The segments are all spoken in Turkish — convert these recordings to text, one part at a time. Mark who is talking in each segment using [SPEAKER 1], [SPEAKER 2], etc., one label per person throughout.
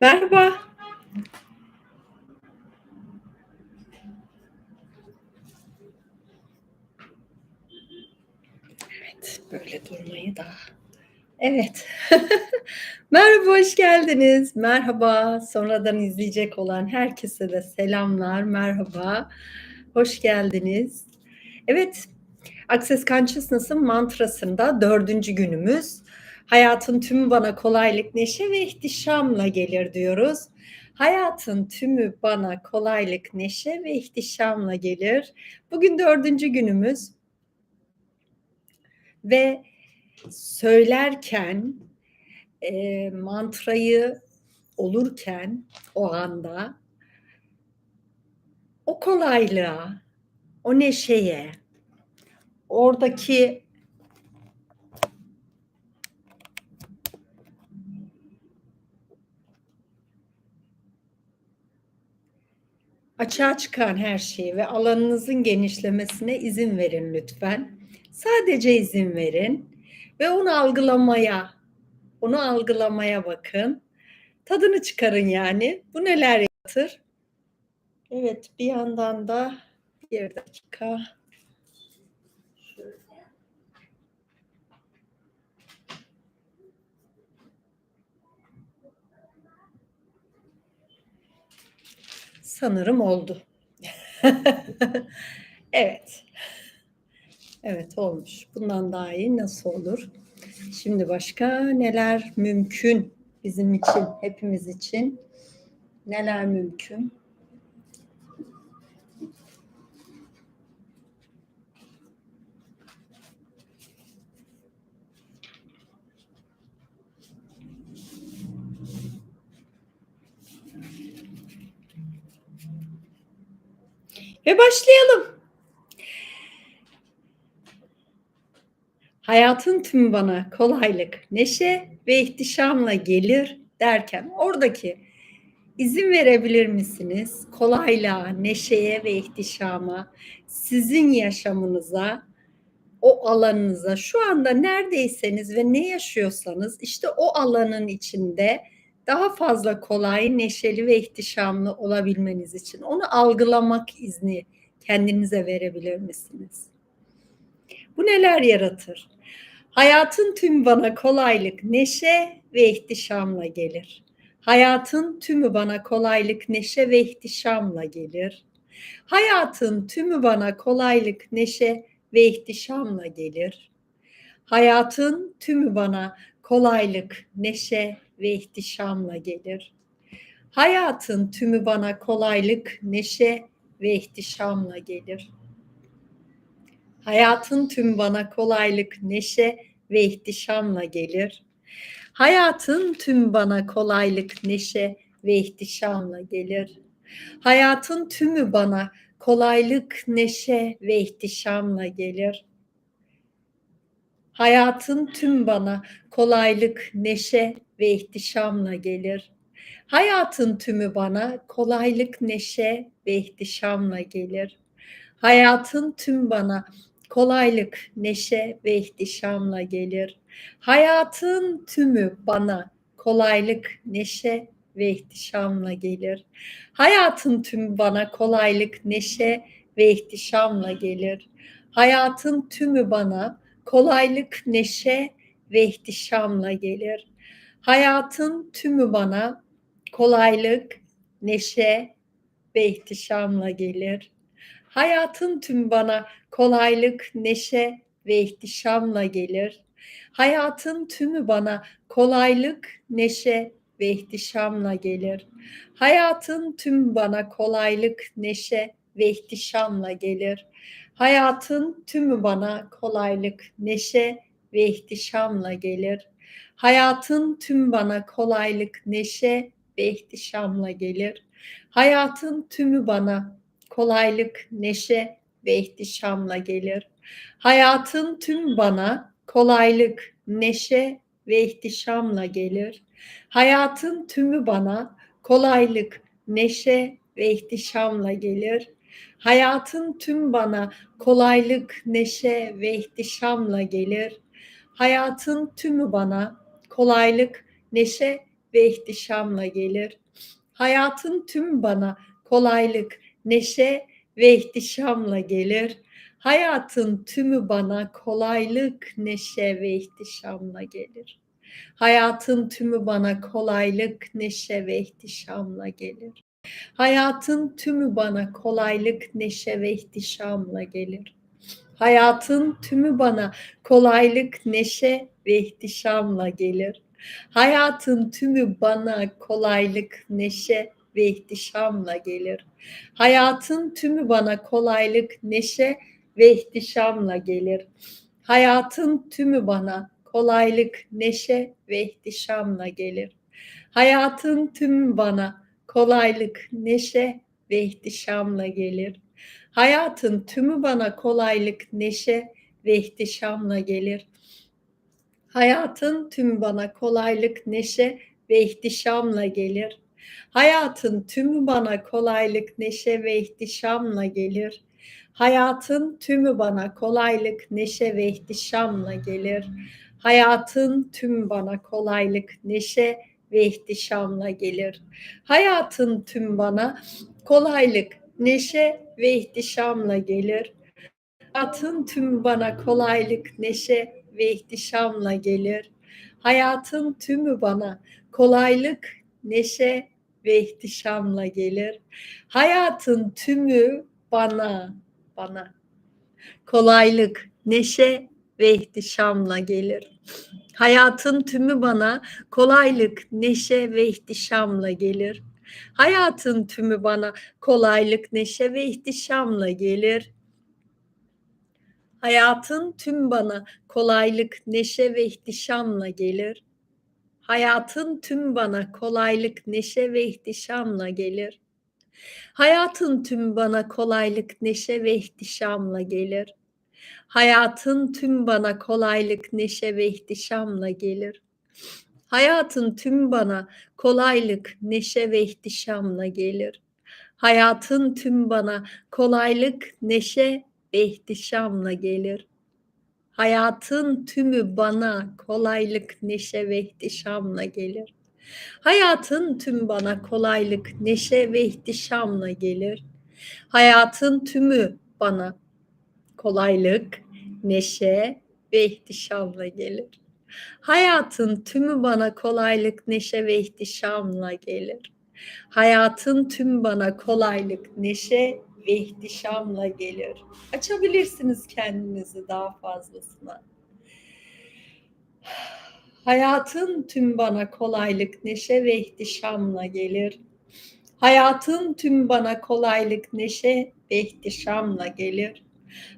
[SPEAKER 1] Merhaba. Evet, böyle durmayı da Evet. Merhaba, hoş geldiniz. Merhaba, sonradan izleyecek olan herkese de selamlar, merhaba. Hoş geldiniz. Evet, Access Consciousness'ın mantrasında 4. günümüz. Hayatın tümü bana kolaylık, neşe ve ihtişamla gelir diyoruz. Hayatın tümü bana kolaylık, neşe ve ihtişamla gelir. Bugün dördüncü günümüz ve söylerken e, mantrayı olurken o anda o kolaylığa, o neşeye, oradaki açığa çıkan her şeyi ve alanınızın genişlemesine izin verin lütfen. Sadece izin verin ve onu algılamaya, onu algılamaya bakın. Tadını çıkarın yani. Bu neler yaratır? Evet, bir yandan da bir dakika. Sanırım oldu. evet. Evet olmuş. Bundan daha iyi nasıl olur? Şimdi başka neler mümkün bizim için, hepimiz için? Neler mümkün? Ve başlayalım. Hayatın tüm bana kolaylık, neşe ve ihtişamla gelir derken oradaki izin verebilir misiniz? Kolaylığa, neşeye ve ihtişama, sizin yaşamınıza, o alanınıza, şu anda neredeyseniz ve ne yaşıyorsanız işte o alanın içinde daha fazla kolay, neşeli ve ihtişamlı olabilmeniz için onu algılamak izni kendinize verebilir misiniz? Bu neler yaratır? Hayatın tüm bana kolaylık, neşe ve ihtişamla gelir. Hayatın tümü bana kolaylık, neşe ve ihtişamla gelir. Hayatın tümü bana kolaylık, neşe ve ihtişamla gelir. Hayatın tümü bana kolaylık, neşe ve ihtişamla gelir. Hayatın tümü bana kolaylık, neşe ve ihtişamla gelir. Hayatın tüm bana kolaylık, neşe ve ihtişamla gelir. Hayatın tüm bana kolaylık, neşe ve ihtişamla gelir. Hayatın tümü bana kolaylık, neşe ve ihtişamla gelir. Hayatın tüm bana kolaylık, neşe ve ihtişamla gelir. Hayatın tümü bana kolaylık, neşe ve ihtişamla gelir. Hayatın tüm bana kolaylık, neşe ve ihtişamla gelir. Hayatın tümü bana kolaylık, neşe ve ihtişamla gelir. Hayatın tümü bana kolaylık, neşe ve ihtişamla gelir. Hayatın tümü bana kolaylık, neşe ve ihtişamla gelir. Hayatın tümü bana kolaylık, neşe ve ihtişamla gelir. Hayatın tüm bana kolaylık, neşe ve ihtişamla gelir. Hayatın tümü bana kolaylık, neşe ve ihtişamla gelir. Hayatın tüm bana kolaylık, neşe ve ihtişamla gelir. Hayatın tümü bana kolaylık, neşe ve ihtişamla gelir. Hayatın tüm bana kolaylık, neşe ve ihtişamla gelir. Hayatın tümü bana kolaylık, neşe ve ihtişamla gelir. Hayatın tüm bana kolaylık, neşe ve ihtişamla gelir. Hayatın tümü bana kolaylık, neşe ve ihtişamla gelir. Hayatın tüm bana kolaylık, neşe ve ihtişamla gelir. Hayatın tümü bana kolaylık, neşe ve ihtişamla gelir. Hayatın tüm bana kolaylık, neşe ve ihtişamla gelir. Hayatın tümü bana kolaylık, neşe ve ihtişamla gelir. Hayatın tümü bana kolaylık, neşe ve ihtişamla gelir. Hayatın tümü bana kolaylık, neşe ve ihtişamla gelir. Hayatın tümü bana kolaylık, neşe ve ihtişamla gelir. Hayatın tümü bana kolaylık, neşe ve ihtişamla gelir. Hayatın tümü bana kolaylık, neşe ve ihtişamla gelir. Hayatın tümü bana kolaylık, neşe ve ihtişamla gelir. Hayatın tümü bana kolaylık, neşe ve ihtişamla gelir. Hayatın tümü bana kolaylık, neşe ve ihtişamla gelir. Hayatın tümü bana kolaylık, neşe ve ihtişamla gelir. Hayatın tümü bana kolaylık, neşe ve ihtişamla gelir. Hayatın tümü bana kolaylık, neşe ve ihtişamla gelir. Hayatın tümü bana kolaylık, neşe ve ihtişamla gelir. Hayatın tüm bana kolaylık, neşe ve ihtişamla gelir. Hayatın tüm bana kolaylık, neşe ve ihtişamla gelir. Hayatın tümü bana kolaylık, neşe ve ihtişamla gelir. Hayatın tümü bana, bana kolaylık, neşe ve ihtişamla gelir. Hayatın tümü bana kolaylık, neşe ve ihtişamla gelir. Hayatın tümü bana kolaylık, neşe ve ihtişamla gelir. Hayatın tüm bana kolaylık, neşe ve ihtişamla gelir. Hayatın tüm bana kolaylık, neşe ve ihtişamla gelir. Hayatın tüm bana kolaylık, neşe ve ihtişamla gelir. Hayatın tüm bana kolaylık, neşe ve ihtişamla gelir. Hayatın tüm bana kolaylık, neşe ve ihtişamla gelir. Hayatın tüm bana kolaylık, neşe ve ihtişamla gelir. Hayatın tümü bana kolaylık, neşe ve ihtişamla gelir. Hayatın tüm bana kolaylık, neşe ve ihtişamla gelir. Hayatın tümü bana kolaylık, neşe ve ihtişamla gelir. Hayatın tümü bana kolaylık, neşe ve ihtişamla gelir. Hayatın tüm bana kolaylık, neşe ve ihtişamla gelir. Açabilirsiniz kendinizi daha fazlasına. Hayatın tüm bana kolaylık, neşe ve ihtişamla gelir. Hayatın tüm bana kolaylık, neşe ve ihtişamla gelir.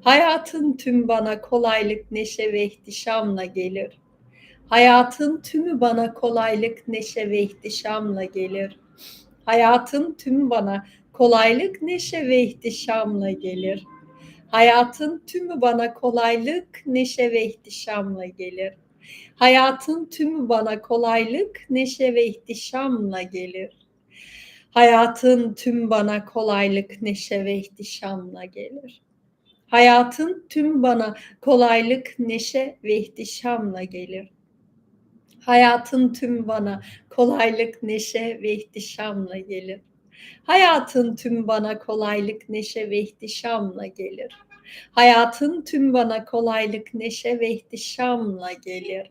[SPEAKER 1] Hayatın tüm bana kolaylık, neşe ve ihtişamla gelir. Hayatın tümü bana kolaylık, neşe ve ihtişamla gelir. Hayatın tüm bana kolaylık, neşe ve ihtişamla gelir. Hayatın tümü bana kolaylık, neşe ve ihtişamla gelir. Hayatın tümü bana kolaylık, neşe ve ihtişamla gelir. Hayatın tüm bana kolaylık, neşe ve ihtişamla gelir. Hayatın tüm bana kolaylık, neşe ve ihtişamla gelir. Hayatın tüm bana kolaylık, neşe ve ihtişamla gelir. Hayatın tüm bana kolaylık, neşe ve ihtişamla gelir. Hayatın tüm bana kolaylık, neşe ve ihtişamla gelir.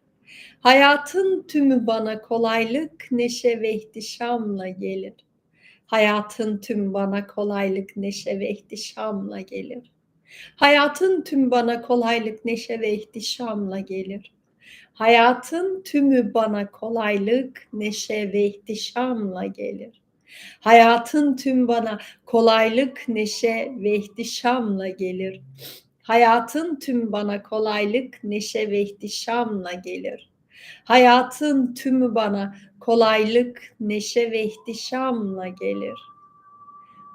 [SPEAKER 1] Hayatın tümü bana kolaylık, neşe ve ihtişamla gelir. Hayatın tüm bana kolaylık, neşe ve ihtişamla gelir. Hayatın tüm bana kolaylık, neşe ve ihtişamla gelir. Hayatın tümü bana kolaylık, neşe ve ihtişamla gelir. Hayatın tüm bana kolaylık, neşe ve ihtişamla gelir. Hayatın tüm bana kolaylık, neşe ve ihtişamla gelir. Hayatın tümü bana kolaylık, neşe ve ihtişamla gelir.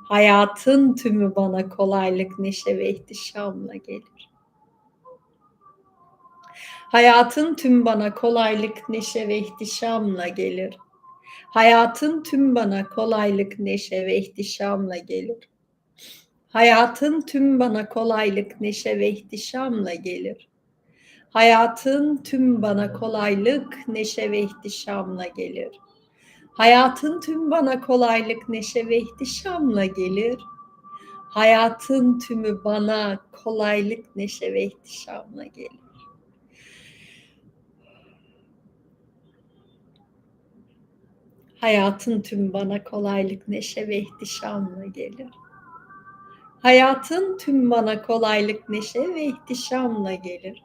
[SPEAKER 1] Hayatın tümü bana kolaylık, neşe ve ihtişamla gelir. Hayatın tüm bana kolaylık, neşe ve ihtişamla gelir. Hayatın tüm bana kolaylık, neşe ve ihtişamla gelir. Hayatın tüm bana kolaylık, neşe ve ihtişamla gelir. Hayatın tüm bana kolaylık, neşe ve ihtişamla gelir. Hayatın tüm bana kolaylık, neşe ve ihtişamla gelir. Hayatın tümü bana kolaylık, neşe ve ihtişamla gelir. Hayatın tüm bana kolaylık, neşe ve ihtişamla gelir. Hayatın tüm bana kolaylık, neşe ve ihtişamla gelir.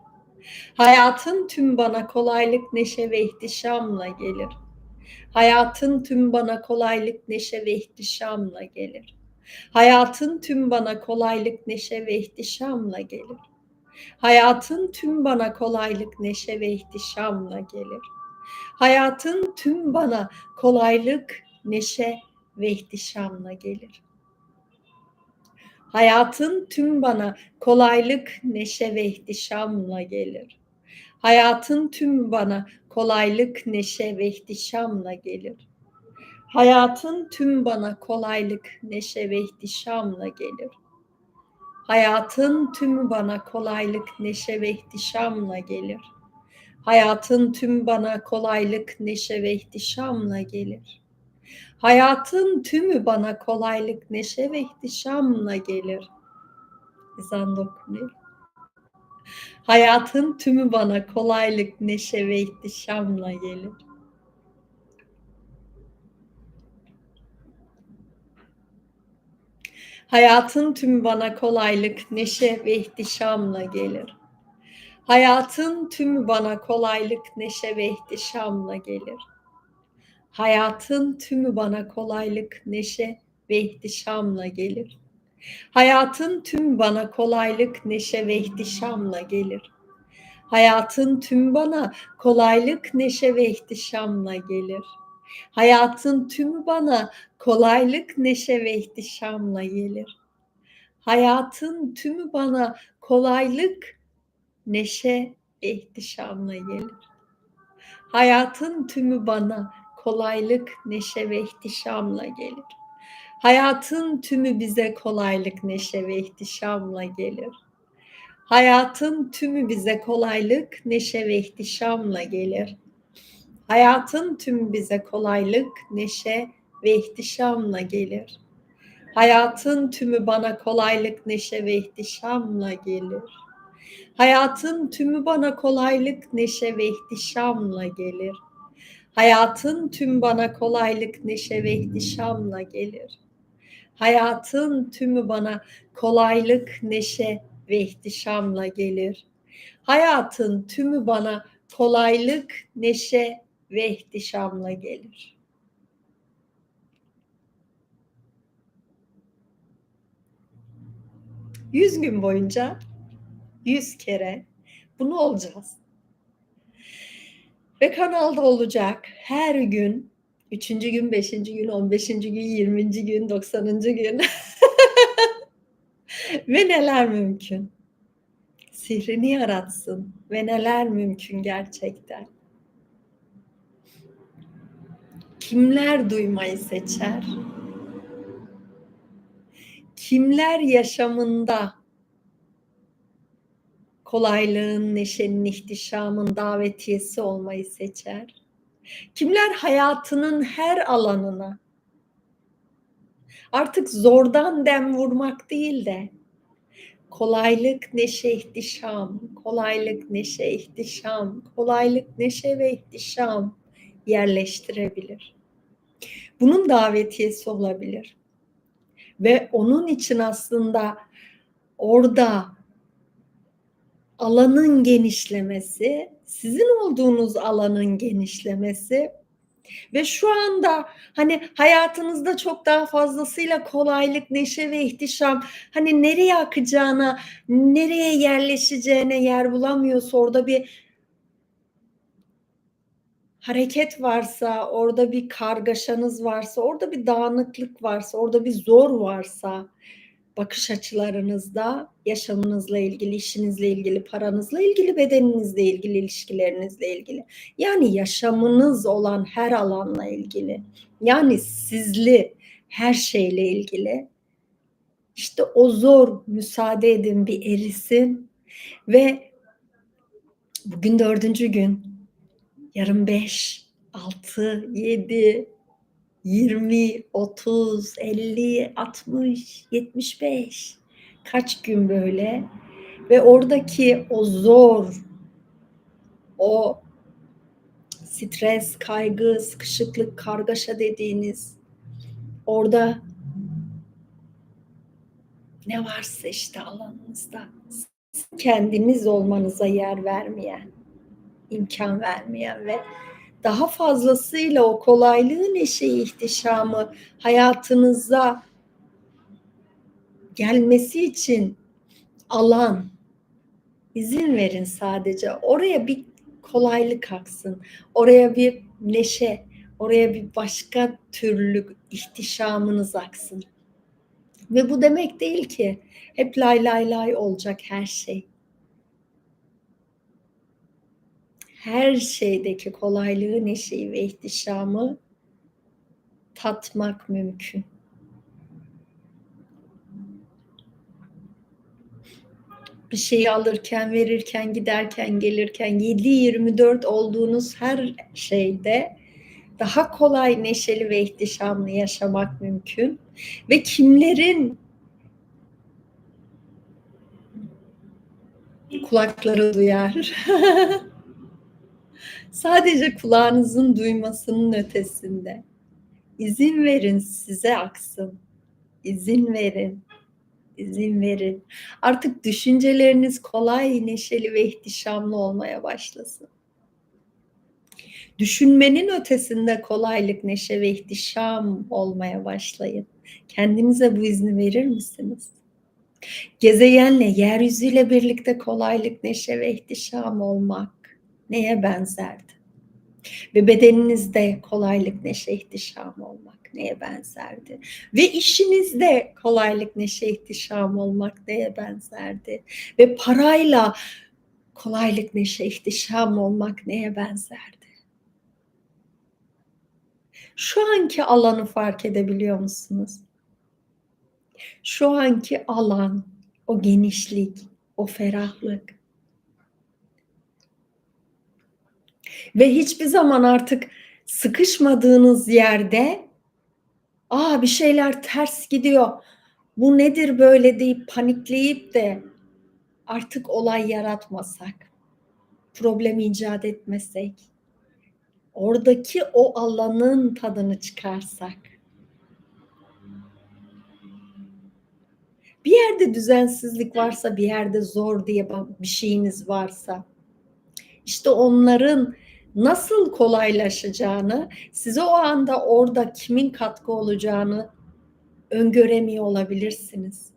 [SPEAKER 1] Hayatın tüm bana kolaylık, neşe ve ihtişamla gelir. Hayatın tüm bana kolaylık, neşe ve ihtişamla gelir. Hayatın tüm bana kolaylık, neşe ve ihtişamla gelir. Hayatın tüm bana kolaylık, neşe ve ihtişamla gelir. Hayatın tüm bana kolaylık, neşe ve ihtişamla gelir. Hayatın tüm bana kolaylık, neşe ve ihtişamla gelir. Hayatın tüm bana kolaylık, neşe ve ihtişamla gelir. Hayatın tüm bana kolaylık, neşe ve ihtişamla gelir. Hayatın tüm bana kolaylık, neşe ve ihtişamla gelir. Hayatın tüm bana kolaylık, neşe ve ihtişamla gelir. Hayatın tümü bana kolaylık, neşe ve ihtişamla gelir. Ezan. Hayatın tümü bana kolaylık, neşe ve ihtişamla gelir. Hayatın tümü bana kolaylık, neşe ve ihtişamla gelir. Hayatın tümü bana kolaylık, neşe ve ihtişamla gelir. Hayatın tümü bana kolaylık, neşe ve ihtişamla gelir. Hayatın tüm bana kolaylık, neşe ve ihtişamla gelir. Hayatın tüm bana kolaylık, neşe ve ihtişamla gelir. Hayatın tüm bana kolaylık, neşe ve ihtişamla gelir. Hayatın tümü bana kolaylık, neşe ve ihtişamla gelir. Hayatın tümü bana kolaylık, neşe ve ihtişamla gelir. Hayatın tümü bize kolaylık, neşe ve ihtişamla gelir. Hayatın tümü bize kolaylık, neşe ve ihtişamla gelir. Hayatın tümü bize kolaylık, neşe ve ihtişamla gelir. Hayatın tümü bana kolaylık, neşe ve ihtişamla gelir. Hayatın tümü bana kolaylık, neşe ve ihtişamla gelir. Hayatın tüm bana kolaylık, neşe ve ihtişamla gelir. Hayatın tümü bana kolaylık, neşe ve ihtişamla gelir. Hayatın tümü bana kolaylık, neşe ve ihtişamla gelir. Yüz gün boyunca yüz kere bunu olacağız. Ve kanalda olacak her gün, üçüncü gün, beşinci gün, on beşinci gün, yirminci gün, doksanıncı gün. ve neler mümkün? Sihrini yaratsın ve neler mümkün gerçekten? Kimler duymayı seçer? Kimler yaşamında kolaylığın, neşenin, ihtişamın davetiyesi olmayı seçer? Kimler hayatının her alanına artık zordan dem vurmak değil de kolaylık, neşe, ihtişam, kolaylık, neşe, ihtişam, kolaylık, neşe ve ihtişam yerleştirebilir. Bunun davetiyesi olabilir. Ve onun için aslında orada alanın genişlemesi, sizin olduğunuz alanın genişlemesi ve şu anda hani hayatınızda çok daha fazlasıyla kolaylık, neşe ve ihtişam hani nereye akacağına, nereye yerleşeceğine yer bulamıyorsa orada bir hareket varsa, orada bir kargaşanız varsa, orada bir dağınıklık varsa, orada bir zor varsa bakış açılarınızda, yaşamınızla ilgili, işinizle ilgili, paranızla ilgili, bedeninizle ilgili, ilişkilerinizle ilgili. Yani yaşamınız olan her alanla ilgili. Yani sizli her şeyle ilgili. İşte o zor müsaade edin bir erisin ve bugün dördüncü gün yarın beş, altı, yedi, 20, 30, 50, 60, 75 kaç gün böyle? Ve oradaki o zor, o stres, kaygı, sıkışıklık, kargaşa dediğiniz orada ne varsa işte alanınızda kendiniz olmanıza yer vermeyen, imkan vermeyen ve daha fazlasıyla o kolaylığı, neşeyi, ihtişamı hayatınıza gelmesi için alan, izin verin sadece. Oraya bir kolaylık aksın. Oraya bir neşe, oraya bir başka türlü ihtişamınız aksın. Ve bu demek değil ki hep lay lay lay olacak her şey. Her şeydeki kolaylığı, neşeyi ve ihtişamı tatmak mümkün. bir şeyi alırken, verirken, giderken, gelirken 7-24 olduğunuz her şeyde daha kolay, neşeli ve ihtişamlı yaşamak mümkün. Ve kimlerin kulakları duyar. Sadece kulağınızın duymasının ötesinde. İzin verin size aksın. İzin verin izin verin. Artık düşünceleriniz kolay, neşeli ve ihtişamlı olmaya başlasın. Düşünmenin ötesinde kolaylık, neşe ve ihtişam olmaya başlayın. Kendinize bu izni verir misiniz? Gezeyenle, yeryüzüyle birlikte kolaylık, neşe ve ihtişam olmak neye benzerdi? Ve bedeninizde kolaylık, neşe, ihtişam olmak neye benzerdi? Ve işinizde kolaylık, neşe, ihtişam olmak neye benzerdi? Ve parayla kolaylık, neşe, ihtişam olmak neye benzerdi? Şu anki alanı fark edebiliyor musunuz? Şu anki alan, o genişlik, o ferahlık. Ve hiçbir zaman artık sıkışmadığınız yerde aa bir şeyler ters gidiyor. Bu nedir böyle deyip panikleyip de artık olay yaratmasak, problem icat etmesek, oradaki o alanın tadını çıkarsak, bir yerde düzensizlik varsa, bir yerde zor diye bir şeyiniz varsa, işte onların nasıl kolaylaşacağını, size o anda orada kimin katkı olacağını öngöremiyor olabilirsiniz.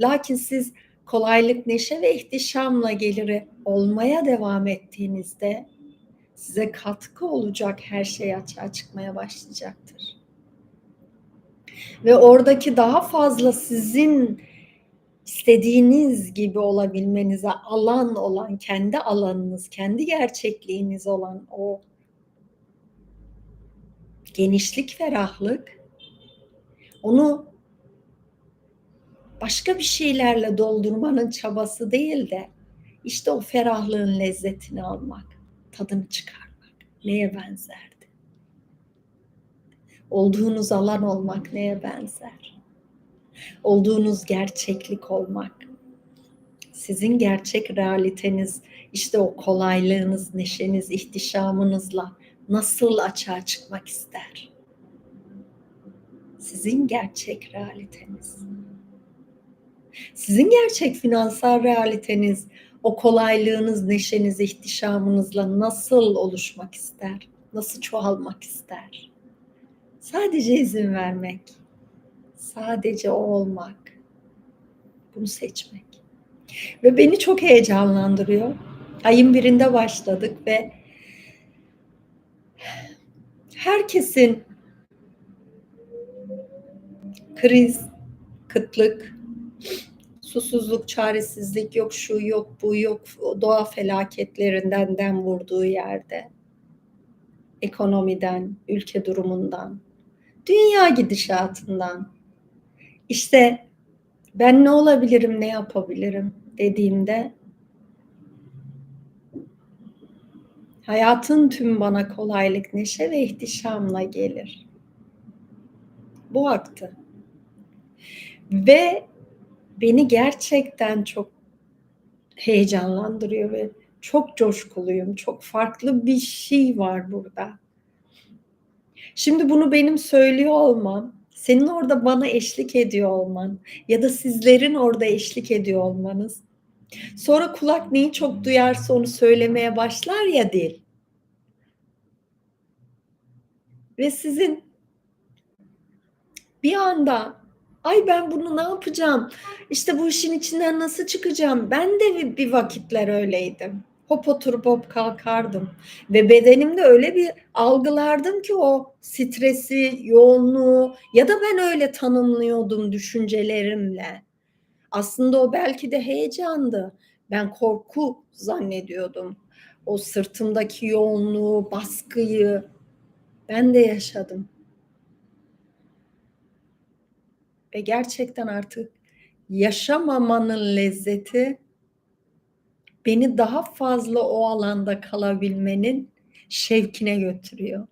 [SPEAKER 1] Lakin siz kolaylık, neşe ve ihtişamla geliri olmaya devam ettiğinizde size katkı olacak her şey açığa çıkmaya başlayacaktır. Ve oradaki daha fazla sizin istediğiniz gibi olabilmenize alan olan, kendi alanınız, kendi gerçekliğiniz olan o genişlik, ferahlık onu başka bir şeylerle doldurmanın çabası değil de işte o ferahlığın lezzetini almak, tadını çıkarmak neye benzerdi? Olduğunuz alan olmak neye benzer? Olduğunuz gerçeklik olmak. Sizin gerçek realiteniz işte o kolaylığınız, neşeniz, ihtişamınızla nasıl açığa çıkmak ister? Sizin gerçek realiteniz. Sizin gerçek finansal realiteniz o kolaylığınız, neşeniz, ihtişamınızla nasıl oluşmak ister? Nasıl çoğalmak ister? Sadece izin vermek Sadece o olmak. Bunu seçmek. Ve beni çok heyecanlandırıyor. Ayın birinde başladık ve herkesin kriz, kıtlık, susuzluk, çaresizlik yok şu yok bu yok doğa felaketlerinden dem vurduğu yerde ekonomiden, ülke durumundan, dünya gidişatından işte ben ne olabilirim, ne yapabilirim dediğimde hayatın tüm bana kolaylık, neşe ve ihtişamla gelir. Bu aktı. Ve beni gerçekten çok heyecanlandırıyor ve çok coşkuluyum. Çok farklı bir şey var burada. Şimdi bunu benim söylüyor olmam, senin orada bana eşlik ediyor olman ya da sizlerin orada eşlik ediyor olmanız. Sonra kulak neyi çok duyarsa onu söylemeye başlar ya dil. Ve sizin bir anda ay ben bunu ne yapacağım? İşte bu işin içinden nasıl çıkacağım? Ben de bir vakitler öyleydim. Hop oturup hop kalkardım. Ve bedenimde öyle bir algılardım ki o stresi, yoğunluğu ya da ben öyle tanımlıyordum düşüncelerimle. Aslında o belki de heyecandı. Ben korku zannediyordum. O sırtımdaki yoğunluğu, baskıyı ben de yaşadım. Ve gerçekten artık yaşamamanın lezzeti beni daha fazla o alanda kalabilmenin şevkine götürüyor.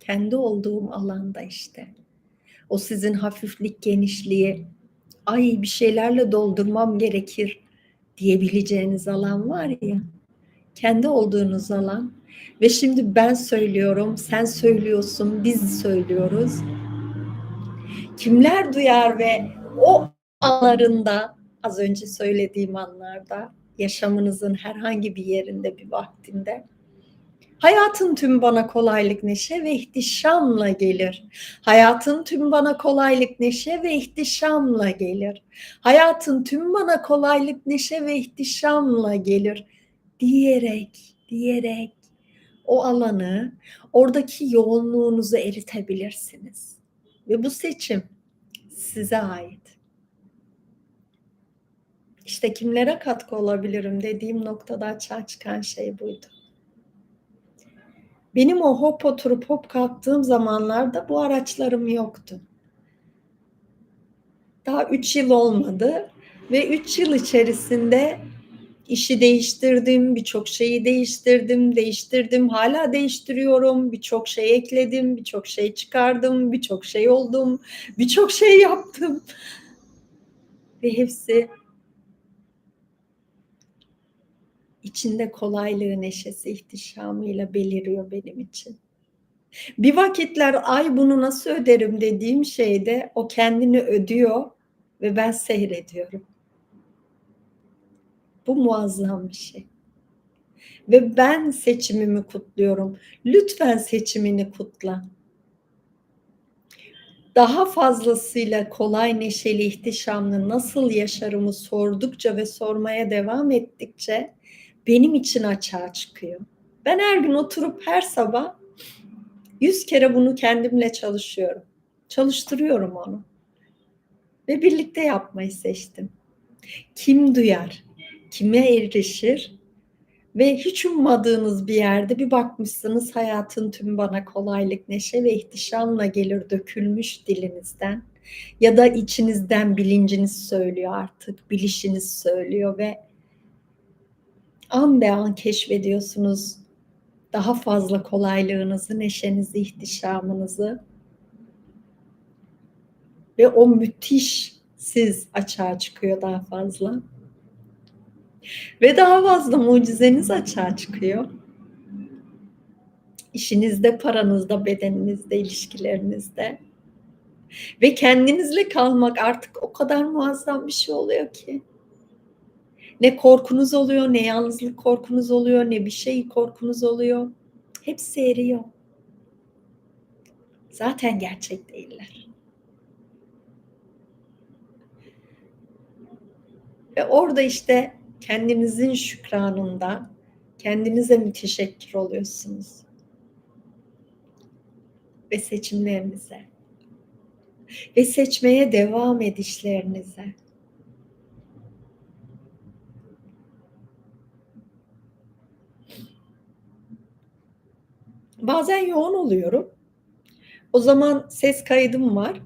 [SPEAKER 1] Kendi olduğum alanda işte. O sizin hafiflik, genişliği, ay bir şeylerle doldurmam gerekir diyebileceğiniz alan var ya. Kendi olduğunuz alan ve şimdi ben söylüyorum, sen söylüyorsun, biz söylüyoruz. Kimler duyar ve o anlarında az önce söylediğim anlarda yaşamınızın herhangi bir yerinde bir vaktinde Hayatın tüm bana kolaylık, neşe ve ihtişamla gelir. Hayatın tüm bana kolaylık, neşe ve ihtişamla gelir. Hayatın tüm bana kolaylık, neşe ve ihtişamla gelir. Diyerek, diyerek o alanı, oradaki yoğunluğunuzu eritebilirsiniz. Ve bu seçim size ait. İşte kimlere katkı olabilirim dediğim noktada açığa çıkan şey buydu. Benim o hop oturup hop kalktığım zamanlarda bu araçlarım yoktu. Daha üç yıl olmadı ve üç yıl içerisinde işi değiştirdim, birçok şeyi değiştirdim, değiştirdim, hala değiştiriyorum, birçok şey ekledim, birçok şey çıkardım, birçok şey oldum, birçok şey yaptım. Ve hepsi içinde kolaylığı, neşesi, ihtişamıyla beliriyor benim için. Bir vakitler ay bunu nasıl öderim dediğim şeyde o kendini ödüyor ve ben seyrediyorum. Bu muazzam bir şey. Ve ben seçimimi kutluyorum. Lütfen seçimini kutla. Daha fazlasıyla kolay, neşeli, ihtişamlı nasıl yaşarımı sordukça ve sormaya devam ettikçe benim için açığa çıkıyor. Ben her gün oturup her sabah yüz kere bunu kendimle çalışıyorum. Çalıştırıyorum onu. Ve birlikte yapmayı seçtim. Kim duyar? Kime erişir? Ve hiç ummadığınız bir yerde bir bakmışsınız hayatın tüm bana kolaylık, neşe ve ihtişamla gelir dökülmüş dilinizden. Ya da içinizden bilinciniz söylüyor artık, bilişiniz söylüyor ve an be an keşfediyorsunuz daha fazla kolaylığınızı, neşenizi, ihtişamınızı ve o müthiş siz açığa çıkıyor daha fazla. Ve daha fazla mucizeniz açığa çıkıyor. İşinizde, paranızda, bedeninizde, ilişkilerinizde. Ve kendinizle kalmak artık o kadar muazzam bir şey oluyor ki. Ne korkunuz oluyor, ne yalnızlık korkunuz oluyor, ne bir şey korkunuz oluyor. Hepsi eriyor. Zaten gerçek değiller. Ve orada işte kendinizin şükranında kendinize müteşekkir oluyorsunuz. Ve seçimlerinize ve seçmeye devam edişlerinize. Bazen yoğun oluyorum. O zaman ses kaydım var.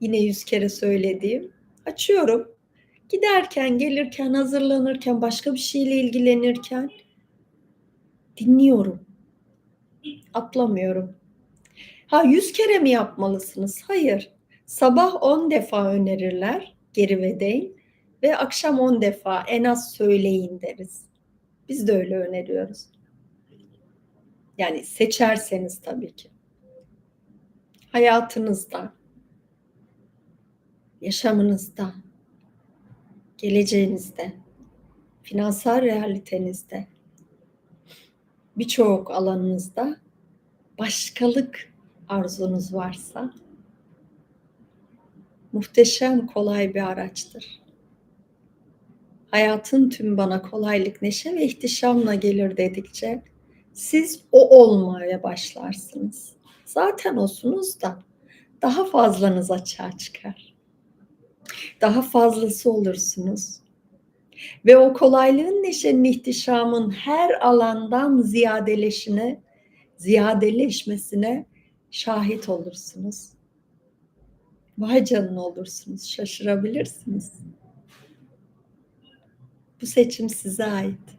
[SPEAKER 1] Yine yüz kere söylediğim. Açıyorum. Giderken, gelirken, hazırlanırken, başka bir şeyle ilgilenirken dinliyorum. Atlamıyorum. Ha 100 kere mi yapmalısınız? Hayır. Sabah 10 defa önerirler geri ve deyin ve akşam 10 defa en az söyleyin deriz. Biz de öyle öneriyoruz. Yani seçerseniz tabii ki. Hayatınızda, yaşamınızda, geleceğinizde, finansal realitenizde, birçok alanınızda başkalık arzunuz varsa muhteşem kolay bir araçtır. Hayatın tüm bana kolaylık, neşe ve ihtişamla gelir dedikçe siz o olmaya başlarsınız. Zaten olsunuz da daha fazlanız açığa çıkar. Daha fazlası olursunuz. Ve o kolaylığın, neşenin, ihtişamın her alandan ziyadeleşine, ziyadeleşmesine şahit olursunuz. Vay canına olursunuz, şaşırabilirsiniz. Bu seçim size ait.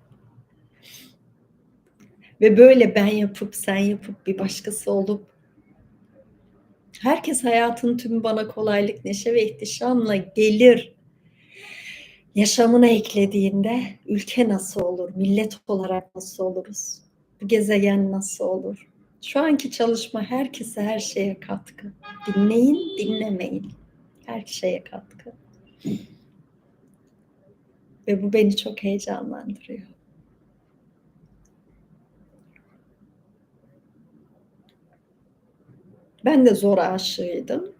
[SPEAKER 1] Ve böyle ben yapıp sen yapıp bir başkası olup herkes hayatın tüm bana kolaylık, neşe ve ihtişamla gelir yaşamına eklediğinde ülke nasıl olur, millet olarak nasıl oluruz, bu gezegen nasıl olur? Şu anki çalışma herkese her şeye katkı. Dinleyin, dinlemeyin. Her şeye katkı. Ve bu beni çok heyecanlandırıyor. Ben de zor aşığıydım.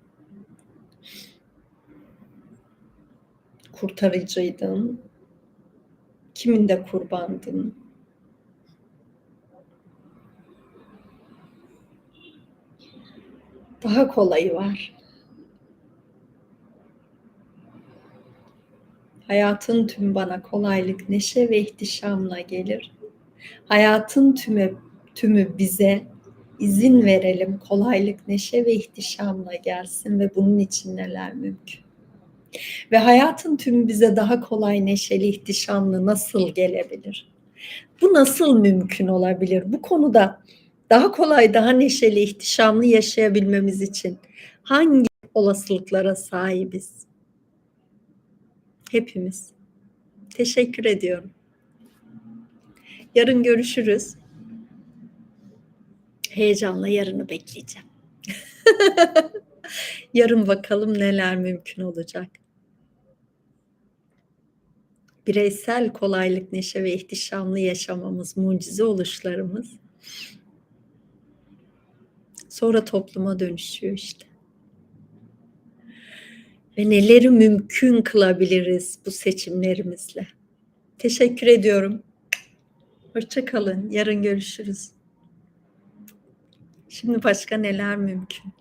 [SPEAKER 1] Kurtarıcıydım. Kimin de kurbandım. Daha kolayı var. Hayatın tüm bana kolaylık, neşe ve ihtişamla gelir. Hayatın tümü, tümü bize izin verelim kolaylık, neşe ve ihtişamla gelsin ve bunun için neler mümkün. Ve hayatın tümü bize daha kolay, neşeli, ihtişamlı nasıl gelebilir? Bu nasıl mümkün olabilir? Bu konuda daha kolay, daha neşeli, ihtişamlı yaşayabilmemiz için hangi olasılıklara sahibiz? Hepimiz. Teşekkür ediyorum. Yarın görüşürüz. Heyecanla yarını bekleyeceğim. Yarın bakalım neler mümkün olacak. Bireysel kolaylık, neşe ve ihtişamlı yaşamamız, mucize oluşlarımız sonra topluma dönüşüyor işte. Ve neleri mümkün kılabiliriz bu seçimlerimizle. Teşekkür ediyorum. Hoşçakalın. Yarın görüşürüz. Şimdi başka neler mümkün?